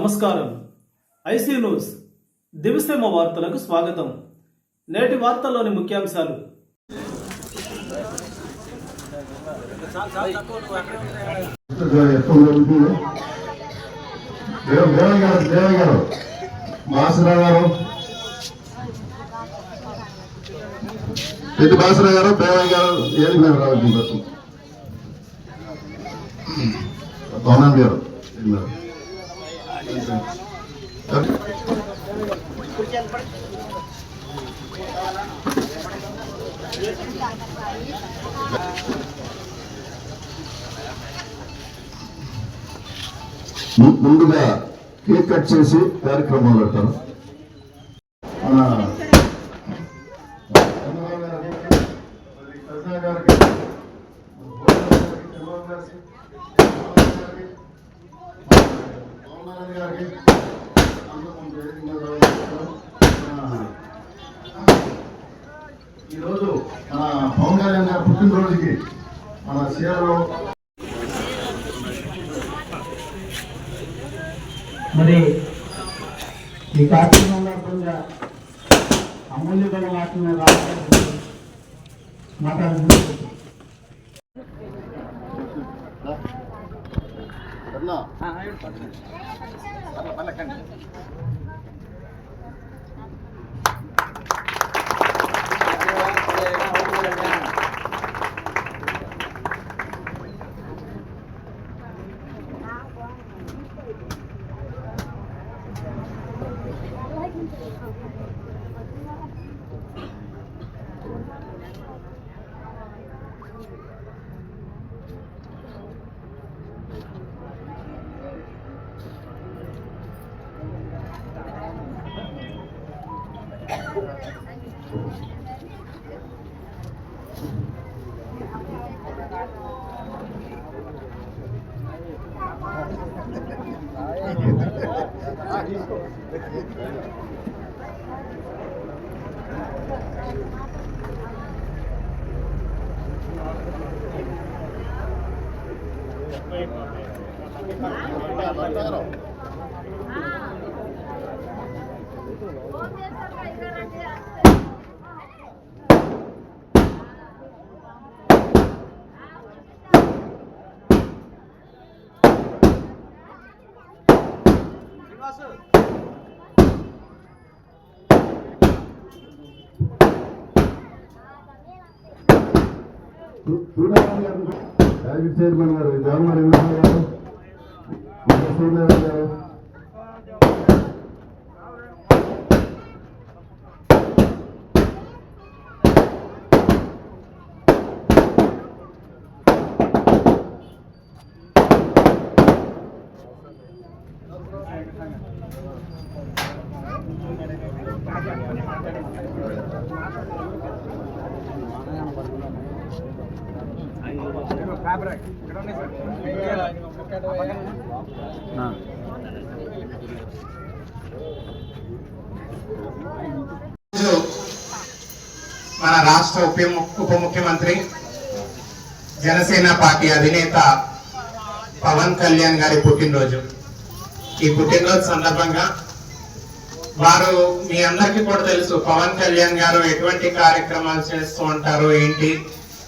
నమస్కారం. IC news. దివిసేమ వార్తలకు స్వాగతం. నేటి వార్తల్లోని ముఖ్యాంశాలు. దేవయ్య గారు గారు బాసరావు గారు పెద్ద గారు దేవయ్య గారు ఏది మేము రావాలి బస్సు గారు ముందుగా కేక్ కట్ చేసి కార్యక్రమాలు అంటారు ఈరోజు మన పవన్ కళ్యాణ్ గారి పుట్టినరోజుకి మన సీఆర్ఓ మరి ఈ కార్యక్రమంలో కొంచెం అమూల్యమైన వాటిని రాష్ట్రం మాట్లాడుతున్నారు. అన్నా సూర్యనారాయణ గారు చైర్మన్ గారు దేవమణి గారు మన సూర్యనారాయణ గారు మన రాష్ట్ర ఉప ఉప ముఖ్యమంత్రి జనసేన పార్టీ అధినేత పవన్ కళ్యాణ్ గారి పుట్టినరోజు. ఈ పుట్టినరోజు సందర్భంగా వారు మీ అందరికీ కూడా తెలుసు పవన్ కళ్యాణ్ గారు ఎటువంటి కార్యక్రమాలు చేస్తూ ఉంటారు ఏంటి?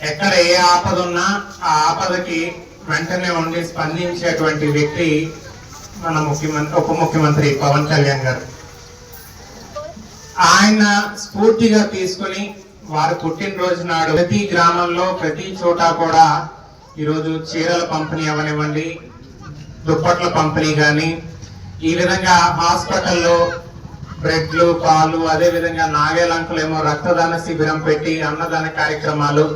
ఎక్కడ ఏ ఆపద ఉన్నా ఆ ఆపదకి వెంటనే ఉండి స్పందించేటువంటి వ్యక్తి మన ముఖ్యమంత్రి ఉప ముఖ్యమంత్రి పవన్ కళ్యాణ్ గారు. ఆయన స్ఫూర్తిగా తీసుకుని వారు పుట్టినరోజు నాడు ప్రతి గ్రామంలో ప్రతి చోట కూడా ఈరోజు చీరల పంపిణీ అవనివ్వండి దుప్పట్ల పంపిణీ కానీ ఈ విధంగా హాస్పిటల్లో బ్రెడ్లు పాలు అదేవిధంగా నాగేలంకులేమో రక్తదాన శిబిరం పెట్టి అన్నదాన కార్యక్రమాలు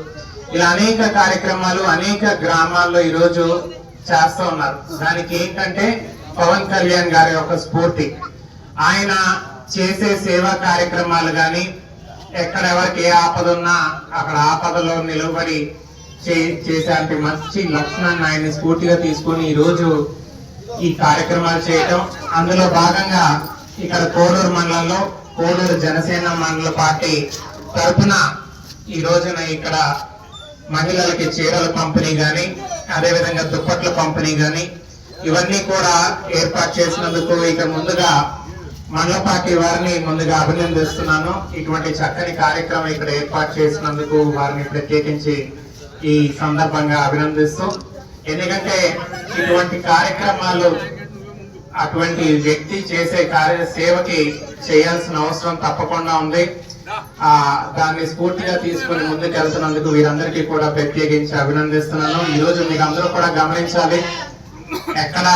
ఇలా అనేక కార్యక్రమాలు అనేక గ్రామాల్లో ఈరోజు చేస్తూ ఉన్నారు. దానికి ఏంటంటే పవన్ కళ్యాణ్ గారి యొక్క స్ఫూర్తి. ఆయన చేసే సేవా కార్యక్రమాలు కానీ ఎక్కడెవరికి ఏ ఆపద ఉన్నా అక్కడ ఆపదలో నిలబడి చే- చేసే మంచి లక్షణాన్ని ఆయన స్ఫూర్తిగా తీసుకొని ఈరోజు ఈ కార్యక్రమాలు చేయటం. అందులో భాగంగా ఇక్కడ కోడూరు మండలంలో కోడూరు జనసేన మండల పార్టీ తరఫున ఈ రోజున ఇక్కడ మహిళలకి చీరల పంపిణీ కానీ అదేవిధంగా దుప్పట్ల పంపిణీ కానీ ఇవన్నీ కూడా ఏర్పాటు చేసినందుకు ఇక ముందుగా మండలపాటి వారిని ముందుగా అభినందిస్తున్నాను. ఇటువంటి చక్కని కార్యక్రమం ఇక్కడ ఏర్పాటు చేసినందుకు వారిని ప్రత్యేకించి ఈ సందర్భంగా అభినందిస్తూ ఎందుకంటే ఇటువంటి కార్యక్రమాలు అటువంటి వ్యక్తి చేసే కార్య సేవకి చేయాల్సిన అవసరం తప్పకుండా ఉంది. దాన్ని స్ఫూర్తిగా తీసుకుని ముందుకు వెళ్తున్నందుకు వీరందరికీ కూడా ప్రత్యేకించి అభినందిస్తున్నాను. ఈ రోజు మీరు అందరూ కూడా గమనించాలి. ఎక్కడ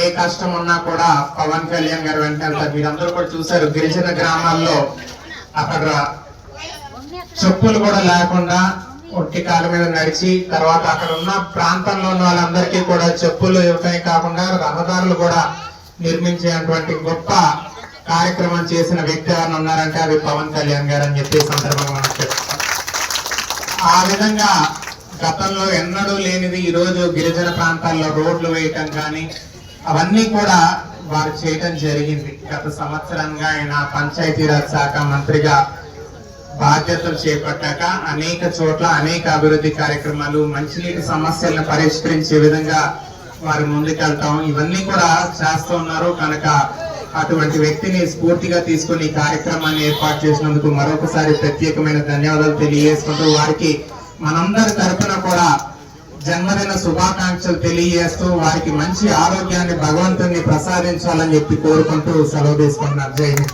ఏ కష్టం ఉన్నా కూడా పవన్ కళ్యాణ్ గారు వెంట వెళ్తారు. మీరందరూ కూడా చూసారు గిరిజన గ్రామాల్లో అక్కడ చెప్పులు కూడా లేకుండా ఒట్టి కాళ్ళ మీద నడిచి తర్వాత అక్కడ ఉన్న ప్రాంతంలో ఉన్న వాళ్ళందరికీ కూడా చెప్పులు ఇవ్వటమే కాకుండా రహదారులు కూడా నిర్మించేటువంటి గొప్ప కార్యక్రమం చేసిన వ్యక్తి ఎవరైనా ఉన్నారంటే అది పవన్ కళ్యాణ్ గారు అని చెప్పి సందర్భంగా ఆ విధంగా గతంలో ఎన్నడూ లేనిది ఈ రోజు గిరిజన ప్రాంతాల్లో రోడ్లు వేయటం కానీ అవన్నీ కూడా వారు చేయటం జరిగింది. గత సంవత్సరంగా ఆయన పంచాయతీరాజ్ శాఖ మంత్రిగా బాధ్యతలు చేపట్టాక అనేక చోట్ల అనేక అభివృద్ధి కార్యక్రమాలు మంచినీటి సమస్యలను పరిష్కరించే విధంగా వారు ముందుకెళ్తాం. ఇవన్నీ కూడా చేస్తూ ఉన్నారు. కనుక అటువంటి వ్యక్తిని స్ఫూర్తిగా తీసుకుని ఈ కార్యక్రమాన్ని ఏర్పాటు చేసినందుకు మరొకసారి ప్రత్యేకమైన ధన్యవాదాలు తెలియజేసుకుంటూ వారికి మనందరి తరఫున కూడా జన్మదిన శుభాకాంక్షలు తెలియజేస్తూ వారికి మంచి ఆరోగ్యాన్ని భగవంతుని ప్రసాదించాలని చెప్పి కోరుకుంటూ సెలవు తీసుకుంటున్నారు జై హింద్.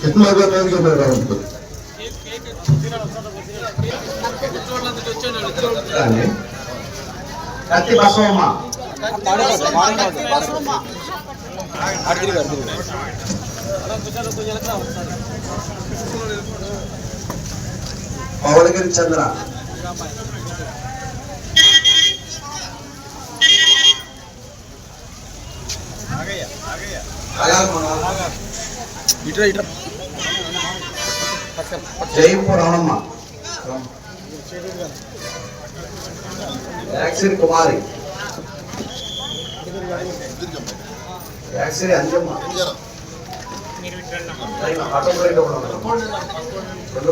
कितना का नहीं कर रहा हूँ కత్తి బసవమ్మ పవనగిరి చంద్ర జైపూర్ రమణమ్మ. యాక్సిరి కుమారి. యాక్సిరి అంజమ్మ. ఆటో బ్రేక్ ఒకటి ఉంది. రెండు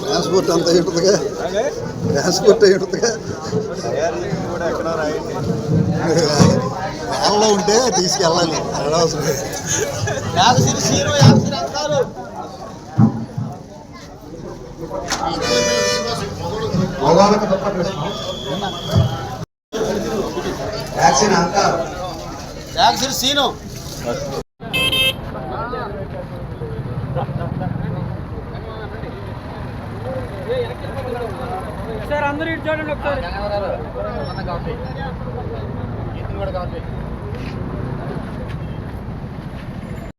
ట్రాన్స్పోర్ట్ అంతా ఉంటుందిగా ట్రాన్స్పోర్ట్ ఇటుందిగా వ్యాన్లో ఉంటే తీసుకెళ్ళాలి అనవసరం మగవాళ్ళకి అంటారు వ్యాక్సిన్ అంటారు సార్ అందరూ ఇటు చూడండి ఒకసారి.